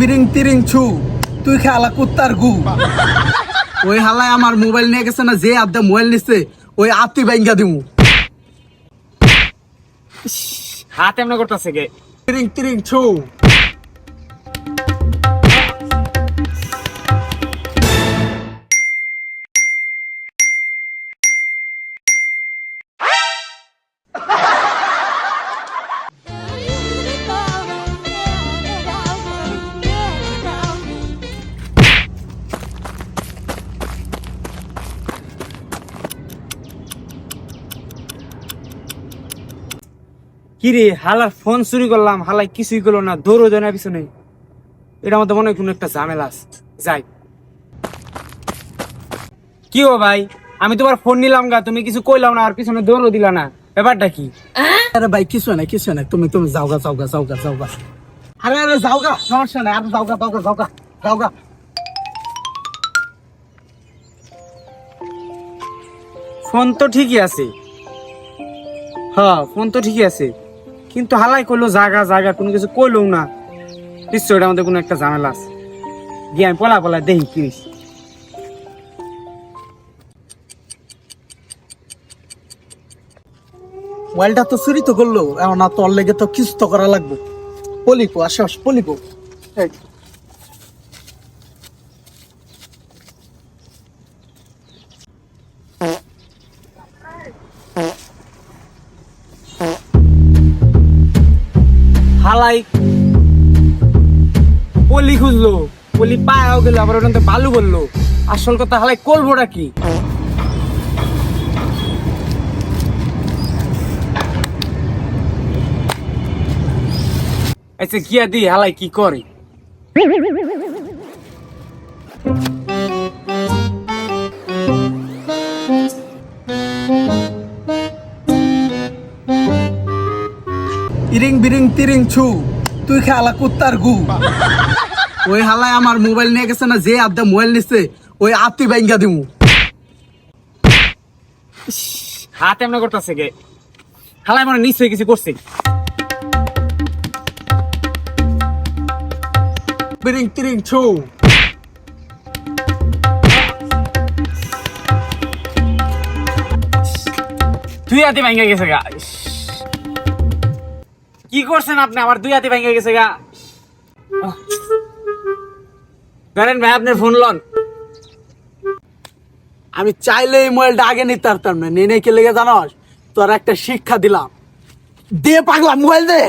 বিরিং তিরিং ছু তুই খেলা কুত্তার গু। ওই হালায় আমার মোবাইল নিয়ে গেছে না যে আবদা মোবাইল নিচ্ছে ওই আত্মি ব্যাংকা দিমু। হাত এমন করতেছে গে। তিরিং তিরিং ছু। কি রে হালার ফোন চুরি করলাম হালাই কিছুই করল না দৌড়ো দেয় না পিছনে। এটা মধ্যে মনে হয় কোনো একটা ঝামেলা আছে। যাই। কি ও ভাই আমি তোমার ফোন নিলাম গা তুমি কিছু কইলাম না আর পিছনে দৌড়ও দিলা না। ব্যাপারটা কি? আরে ভাই কিছু নাই কিছু নাই তুমি তুমি যাওগা যাওগা যাওগা যাওগা আরে আরে যাওগা সমস্যা নাই আরে যাওগা যাওগা যাওগা যাওগা ফোন তো ঠিকই আছে। হ্যাঁ ফোন তো ঠিকই আছে। কিন্তু হালাই কইলো জাগা জাগা কোনো কিছু কইলো না। নিশ্চয় ওটা আমাদের কোনো একটা ঝামেলা আছে। গিয়ে আমি পলা পলা দেখি কি হইছে। মোবাইলটা তো চুরি তো করল এমন তোর লেগে তো কিছু তো করা লাগবে। পলিপো, আসে, আস, পলিপো। হালাই পলি খুঁজলো, পলি পায়াও গেল, আবার ওখান থেকে বালু বলল। আসল কথা, হালাই করবোটা কি? আচ্ছা গিয়া দি, হালাই কি করে? ইরিং বিরিং তিরিং ছু, তুই খেলা কুত্তার গু। ওই হালায় আমার মোবাইল নিয়ে গেছে না, যে আদা মোবাইল নিচ্ছে ওই আত্মি ব্যাঙ্গা দিমু। হাত এমনি করতেছে গে। হালাই মানে নিশ্চয়ই কিছু করছে। বিরিং তিরিং ছু। দুই হাতে ভেঙে গেছে গা। কি করছেন আপনি আমার দুই হাতে ভেঙে গেছে গা আহ। ধরেন ভাই আপনার ফোন লন আমি চাইলে এই মোবাইলটা আগে নিতে পারতাম না নিয়ে নিয়ে কে লেগে জানোস তোর একটা শিক্ষা দিলাম দে পাগলা মোবাইল দে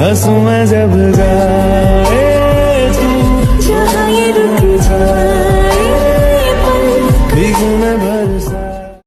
हंसू मैं जब गाया